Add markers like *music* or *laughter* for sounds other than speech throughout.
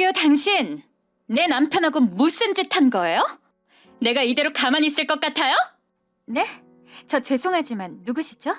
저기요, 당신. 내 남편하고 무슨 짓 한 거예요? 내가 이대로 가만히 있을 것 같아요? 네? 저 죄송하지만 누구시죠?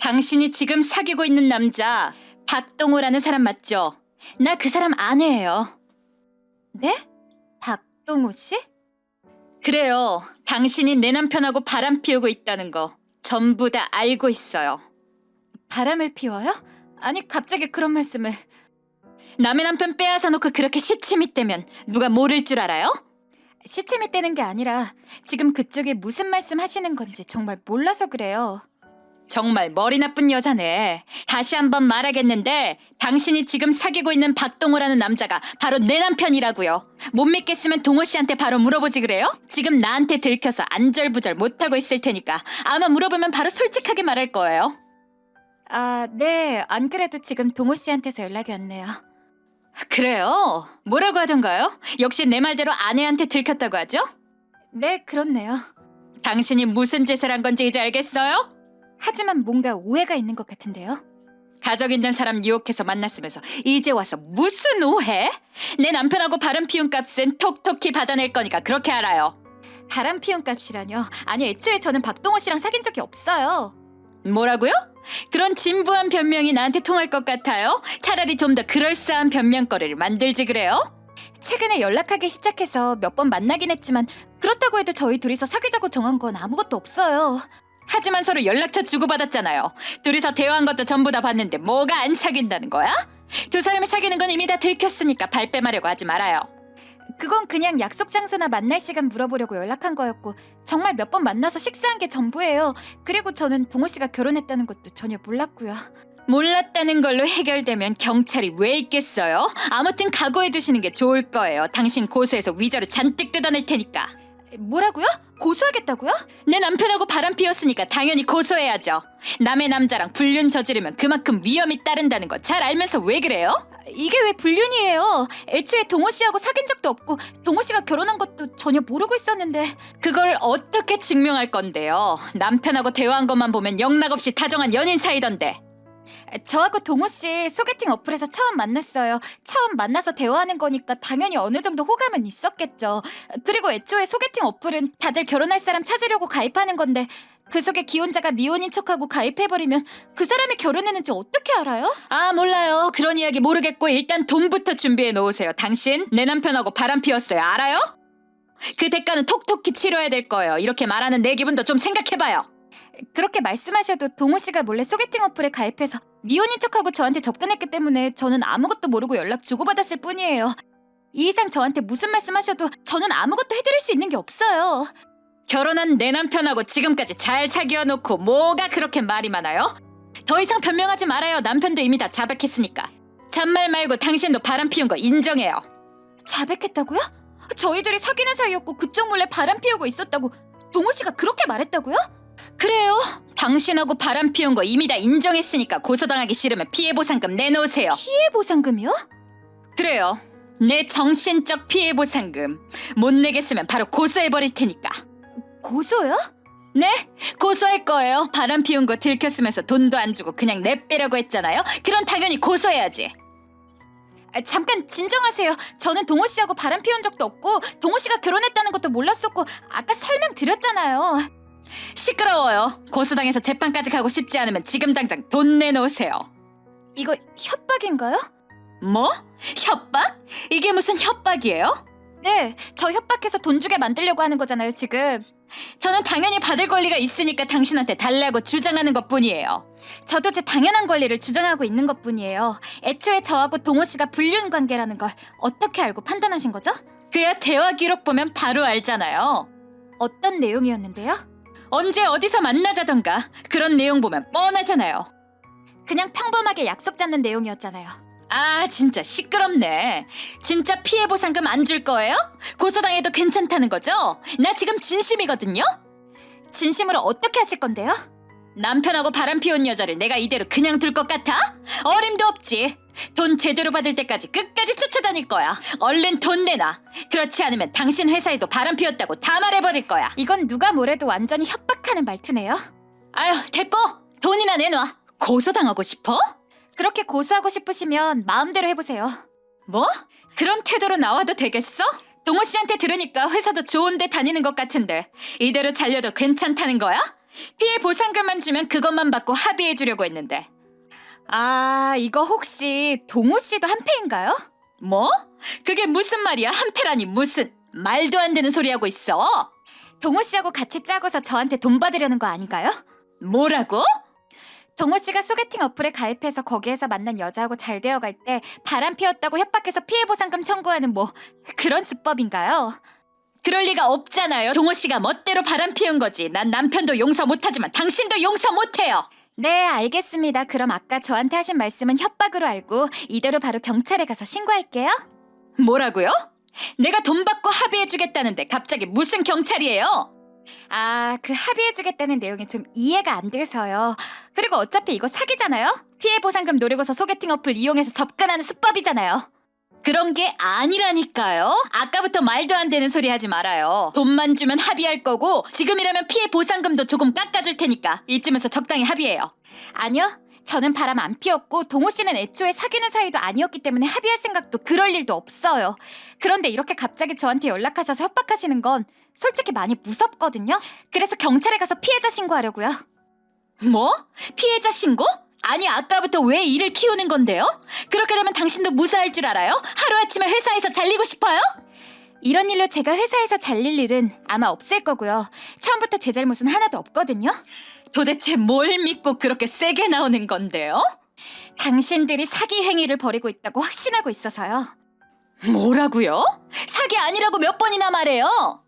당신이 지금 사귀고 있는 남자 박동호라는 사람 맞죠? 나 그 사람 아내예요. 네? 박동호 씨? 그래요. 당신이 내 남편하고 바람 피우고 있다는 거 전부 다 알고 있어요. 바람을 피워요? 아니 갑자기 그런 말씀을 남의 남편 빼앗아 놓고 그렇게 시침이 떼면 누가 모를 줄 알아요? 시침이 떼는 게 아니라 지금 그쪽에 무슨 말씀 하시는 건지 정말 몰라서 그래요. 정말 머리 나쁜 여자네. 다시 한번 말하겠는데 당신이 지금 사귀고 있는 박동호라는 남자가 바로 내 남편이라고요. 못 믿겠으면 동호 씨한테 바로 물어보지 그래요? 지금 나한테 들켜서 안절부절 못하고 있을 테니까 아마 물어보면 바로 솔직하게 말할 거예요. 아, 네. 안 그래도 지금 동호 씨한테서 연락이 왔네요. 그래요? 뭐라고 하던가요? 역시 내 말대로 아내한테 들켰다고 하죠? 네, 그렇네요. 당신이 무슨 짓을 한 건지 이제 알겠어요? 하지만 뭔가 오해가 있는 것 같은데요. 가족 있는 사람 유혹해서 만났으면서 이제 와서 무슨 오해? 내 남편하고 바람 피운 값은 톡톡히 받아낼 거니까 그렇게 알아요. 바람 피운 값이라뇨. 아니 애초에 저는 박동호 씨랑 사귄 적이 없어요. 뭐라고요? 그런 진부한 변명이 나한테 통할 것 같아요? 차라리 좀 더 그럴싸한 변명거리를 만들지 그래요? 최근에 연락하기 시작해서 몇 번 만나긴 했지만 그렇다고 해도 저희 둘이서 사귀자고 정한 건 아무것도 없어요. 하지만 서로 연락처 주고받았잖아요. 둘이서 대화한 것도 전부 다 봤는데 뭐가 안 사귄다는 거야? 두 사람이 사귀는 건 이미 다 들켰으니까 발뺌하려고 하지 말아요. 그건 그냥 약속 장소나 만날 시간 물어보려고 연락한 거였고 정말 몇 번 만나서 식사한 게 전부예요. 그리고 저는 동호 씨가 결혼했다는 것도 전혀 몰랐고요. 몰랐다는 걸로 해결되면 경찰이 왜 있겠어요? 아무튼 각오해 두시는 게 좋을 거예요. 당신 고소해서 위자료 잔뜩 뜯어낼 테니까. 뭐라고요? 고소하겠다고요? 내 남편하고 바람 피웠으니까 당연히 고소해야죠. 남의 남자랑 불륜 저지르면 그만큼 위험이 따른다는 거 잘 알면서 왜 그래요? 이게 왜 불륜이에요? 애초에 동호 씨하고 사귄 적도 없고 동호 씨가 결혼한 것도 전혀 모르고 있었는데 그걸 어떻게 증명할 건데요? 남편하고 대화한 것만 보면 영락없이 다정한 연인 사이던데. 저하고 동호 씨 소개팅 어플에서 처음 만났어요. 처음 만나서 대화하는 거니까 당연히 어느 정도 호감은 있었겠죠. 그리고 애초에 소개팅 어플은 다들 결혼할 사람 찾으려고 가입하는 건데 그 속에 기혼자가 미혼인 척하고 가입해버리면 그 사람이 결혼했는지 어떻게 알아요? 아 몰라요. 그런 이야기 모르겠고 일단 돈부터 준비해 놓으세요. 당신 내 남편하고 바람 피웠어요. 알아요? 그 대가는 톡톡히 치러야 될 거예요. 이렇게 말하는 내 기분도 좀 생각해봐요. 그렇게 말씀하셔도 동호 씨가 몰래 소개팅 어플에 가입해서 미혼인 척하고 저한테 접근했기 때문에 저는 아무것도 모르고 연락 주고받았을 뿐이에요. 이 이상 저한테 무슨 말씀하셔도 저는 아무것도 해드릴 수 있는 게 없어요. 결혼한 내 남편하고 지금까지 잘 사귀어 놓고 뭐가 그렇게 말이 많아요? 더 이상 변명하지 말아요. 남편도 이미 다 자백했으니까. 잔말 말고 당신도 바람 피운 거 인정해요. 자백했다고요? 저희들이 사귀는 사이였고 그쪽 몰래 바람 피우고 있었다고 동호 씨가 그렇게 말했다고요? 그래요. 당신하고 바람 피운 거 이미 다 인정했으니까 고소당하기 싫으면 피해 보상금 내놓으세요. 피해 보상금이요? 그래요. 내 정신적 피해 보상금 못 내겠으면 바로 고소해 버릴 테니까. 고소요? 네? 고소할 거예요. 바람 피운 거 들켰으면서 돈도 안 주고 그냥 내빼라고 했잖아요. 그럼 당연히 고소해야지. 아, 잠깐 진정하세요. 저는 동호 씨하고 바람 피운 적도 없고 동호 씨가 결혼했다는 것도 몰랐었고 아까 설명 드렸잖아요. 시끄러워요. 고소당해서 재판까지 가고 싶지 않으면 지금 당장 돈 내놓으세요. 이거 협박인가요? 뭐? 협박? 이게 무슨 협박이에요? 네, 저 협박해서 돈 주게 만들려고 하는 거잖아요, 지금. 저는 당연히 받을 권리가 있으니까 당신한테 달라고 주장하는 것 뿐이에요. 저도 제 당연한 권리를 주장하고 있는 것 뿐이에요. 애초에 저하고 동호 씨가 불륜 관계라는 걸 어떻게 알고 판단하신 거죠? 그야 대화 기록 보면 바로 알잖아요. 어떤 내용이었는데요? 언제 어디서 만나자던가 그런 내용 보면 뻔하잖아요. 그냥 평범하게 약속 잡는 내용이었잖아요. 아 진짜 시끄럽네. 진짜 피해 보상금 안 줄 거예요? 고소당해도 괜찮다는 거죠? 나 지금 진심이거든요. 진심으로 어떻게 하실 건데요? 남편하고 바람 피운 여자를 내가 이대로 그냥 둘 것 같아? 어림도 없지. 돈 제대로 받을 때까지 끝까지 쫓아다닐 거야. 얼른 돈 내놔. 그렇지 않으면 당신 회사에도 바람 피웠다고 다 말해버릴 거야. 이건 누가 뭐래도 완전히 협박하는 말투네요. 아유 됐고 돈이나 내놔. 고소당하고 싶어? 그렇게 고소하고 싶으시면 마음대로 해보세요. 뭐? 그런 태도로 나와도 되겠어? 동호 씨한테 들으니까 회사도 좋은데 다니는 것 같은데 이대로 잘려도 괜찮다는 거야? 피해 보상금만 주면 그것만 받고 합의해 주려고 했는데 아, 이거 혹시 동호 씨도 한패인가요? 뭐? 그게 무슨 말이야 한패라니 무슨 말도 안 되는 소리 하고 있어 동호 씨하고 같이 짜고서 저한테 돈 받으려는 거 아닌가요? 뭐라고? 동호 씨가 소개팅 어플에 가입해서 거기에서 만난 여자하고 잘 되어갈 때 바람 피웠다고 협박해서 피해 보상금 청구하는 뭐 그런 수법인가요? 그럴 리가 없잖아요 동호 씨가 멋대로 바람 피운 거지 난 남편도 용서 못하지만 당신도 용서 못해요 네, 알겠습니다. 그럼 아까 저한테 하신 말씀은 협박으로 알고 이대로 바로 경찰에 가서 신고할게요. 뭐라고요? 내가 돈 받고 합의해 주겠다는데 갑자기 무슨 경찰이에요? 아, 그 합의해주겠다는 내용이 좀 이해가 안 돼서요. 그리고 어차피 이거 사기잖아요? 피해 보상금 노리고서 소개팅 어플 이용해서 접근하는 수법이잖아요. 그런 게 아니라니까요. 아까부터 말도 안 되는 소리 하지 말아요. 돈만 주면 합의할 거고 지금이라면 피해 보상금도 조금 깎아줄 테니까 이쯤에서 적당히 합의해요. 아니요. 저는 바람 안 피웠고 동호 씨는 애초에 사귀는 사이도 아니었기 때문에 합의할 생각도 그럴 일도 없어요. 그런데 이렇게 갑자기 저한테 연락하셔서 협박하시는 건 솔직히 많이 무섭거든요. 그래서 경찰에 가서 피해자 신고하려고요. 뭐? 피해자 신고? 아니 아까부터 왜 일을 키우는 건데요? 그렇게 되면 당신도 무사할 줄 알아요? 하루아침에 회사에서 잘리고 싶어요? 이런 일로 제가 회사에서 잘릴 일은 아마 없을 거고요. 처음부터 제 잘못은 하나도 없거든요. 도대체 뭘 믿고 그렇게 세게 나오는 건데요? 당신들이 사기 행위를 벌이고 있다고 확신하고 있어서요. 뭐라고요? 사기 아니라고 몇 번이나 말해요?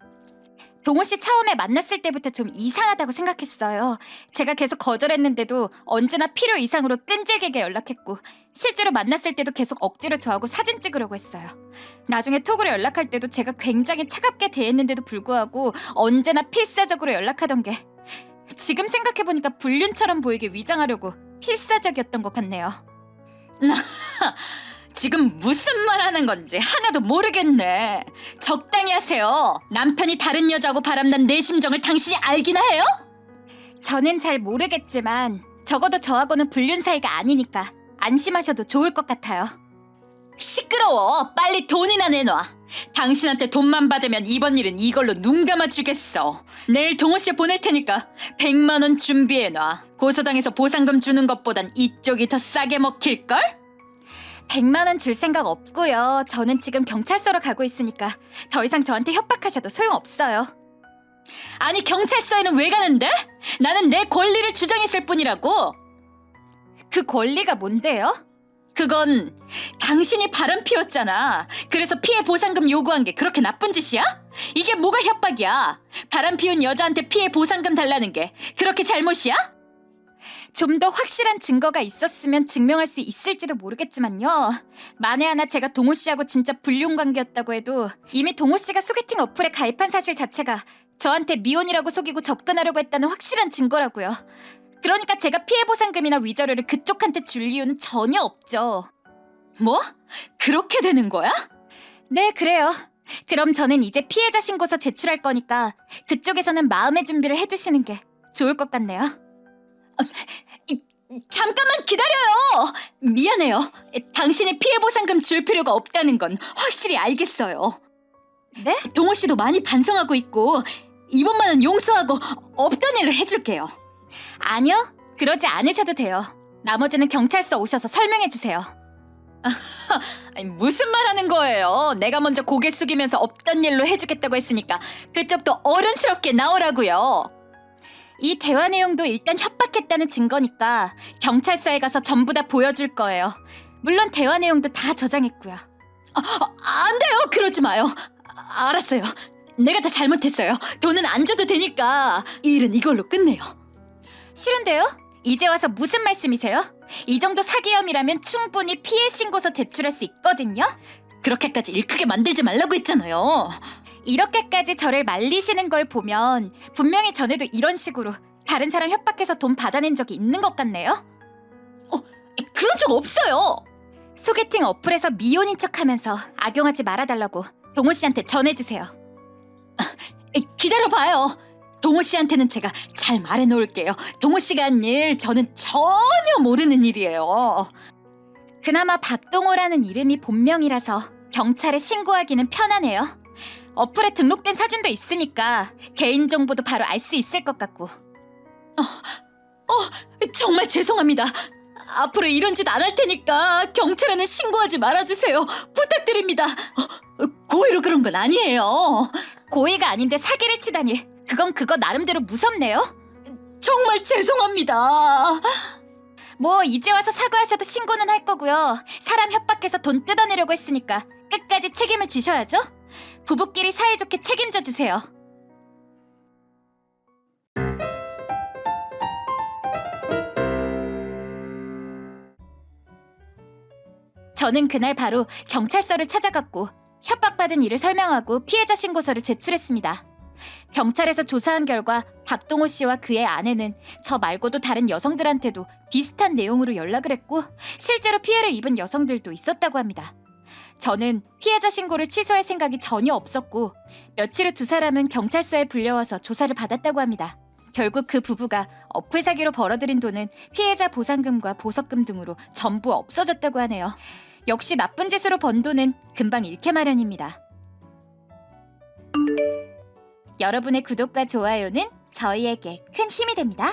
동호 씨 처음에 만났을 때부터 좀 이상하다고 생각했어요. 제가 계속 거절했는데도 언제나 필요 이상으로 끈질기게 연락했고 실제로 만났을 때도 계속 억지로 저하고 사진 찍으려고 했어요. 나중에 톡으로 연락할 때도 제가 굉장히 차갑게 대했는데도 불구하고 언제나 필사적으로 연락하던 게 지금 생각해보니까 불륜처럼 보이게 위장하려고 필사적이었던 것 같네요. *laughs* 지금 무슨 말 하는 건지 하나도 모르겠네. 적당히 하세요. 남편이 다른 여자하고 바람난 내 심정을 당신이 알기나 해요? 저는 잘 모르겠지만 적어도 저하고는 불륜 사이가 아니니까 안심하셔도 좋을 것 같아요. 시끄러워. 빨리 돈이나 내놔. 당신한테 돈만 받으면 이번 일은 이걸로 눈 감아 주겠어. 내일 동호 씨 보낼 테니까 100만 원 준비해 놔. 고소당해서 보상금 주는 것보단 이쪽이 더 싸게 먹힐 걸? 100만 원 줄 생각 없고요. 저는 지금 경찰서로 가고 있으니까 더 이상 저한테 협박하셔도 소용없어요. 아니 경찰서에는 왜 가는데? 나는 내 권리를 주장했을 뿐이라고. 그 권리가 뭔데요? 그건 당신이 바람 피웠잖아. 그래서 피해 보상금 요구한 게 그렇게 나쁜 짓이야? 이게 뭐가 협박이야? 바람 피운 여자한테 피해 보상금 달라는 게 그렇게 잘못이야? 좀 더 확실한 증거가 있었으면 증명할 수 있을지도 모르겠지만요. 만에 하나 제가 동호 씨하고 진짜 불륜 관계였다고 해도 이미 동호 씨가 소개팅 어플에 가입한 사실 자체가 저한테 미혼이라고 속이고 접근하려고 했다는 확실한 증거라고요. 그러니까 제가 피해 보상금이나 위자료를 그쪽한테 줄 이유는 전혀 없죠. 뭐? 그렇게 되는 거야? 네, 그래요. 그럼 저는 이제 피해자 신고서 제출할 거니까 그쪽에서는 마음의 준비를 해주시는 게 좋을 것 같네요. 잠깐만 기다려요. 미안해요. 당신이 피해 보상금 줄 필요가 없다는 건 확실히 알겠어요. 네? 동호 씨도 많이 반성하고 있고 이번만은 용서하고 없던 일로 해줄게요. 아니요, 그러지 않으셔도 돼요. 나머지는 경찰서 오셔서 설명해 주세요. *laughs* 아니, 무슨 말 하는 거예요? 내가 먼저 고개 숙이면서 없던 일로 해주겠다고 했으니까 그쪽도 어른스럽게 나오라고요. 이 대화 내용도 일단 협박했다는 증거니까 경찰서에 가서 전부 다 보여줄 거예요. 물론 대화 내용도 다 저장했고요. 아, 안 돼요. 그러지 마요. 아, 알았어요. 내가 다 잘못했어요. 돈은 안 줘도 되니까 이 일은 이걸로 끝내요. 싫은데요? 이제 와서 무슨 말씀이세요? 이 정도 사기 혐의라면 충분히 피해 신고서 제출할 수 있거든요. 그렇게까지 일 크게 만들지 말라고 했잖아요. 이렇게까지 저를 말리시는 걸 보면 분명히 전에도 이런 식으로 다른 사람 협박해서 돈 받아낸 적이 있는 것 같네요. 그런 적 없어요. 소개팅 어플에서 미혼인 척하면서 악용하지 말아달라고 동호 씨한테 전해주세요. 기다려봐요. 동호 씨한테는 제가 잘 말해놓을게요. 동호 씨가 한 일 저는 전혀 모르는 일이에요. 그나마 박동호라는 이름이 본명이라서 경찰에 신고하기는 편하네요. 어플에 등록된 사진도 있으니까 개인 정보도 바로 알 수 있을 것 같고. 정말 죄송합니다. 앞으로 이런 짓 안 할 테니까 경찰에는 신고하지 말아주세요. 부탁드립니다. 어, 고의로 그런 건 아니에요. 고의가 아닌데 사기를 치다니. 그건 그거 나름대로 무섭네요. 정말 죄송합니다. 뭐 이제 와서 사과하셔도 신고는 할 거고요. 사람 협박해서 돈 뜯어내려고 했으니까 끝까지 책임을 지셔야죠. 부부끼리 사이좋게 책임져 주세요. 저는 그날 바로 경찰서를 찾아갔고 협박받은 일을 설명하고 피해자 신고서를 제출했습니다. 경찰에서 조사한 결과 박동호 씨와 그의 아내는 저 말고도 다른 여성들한테도 비슷한 내용으로 연락을 했고 실제로 피해를 입은 여성들도 있었다고 합니다. 저는 피해자 신고를 취소할 생각이 전혀 없었고 며칠 후 두 사람은 경찰서에 불려와서 조사를 받았다고 합니다. 결국 그 부부가 어플 사기로 벌어들인 돈은 피해자 보상금과 보석금 등으로 전부 없어졌다고 하네요. 역시 나쁜 짓으로 번 돈은 금방 잃게 마련입니다. 여러분의 구독과 좋아요는 저희에게 큰 힘이 됩니다.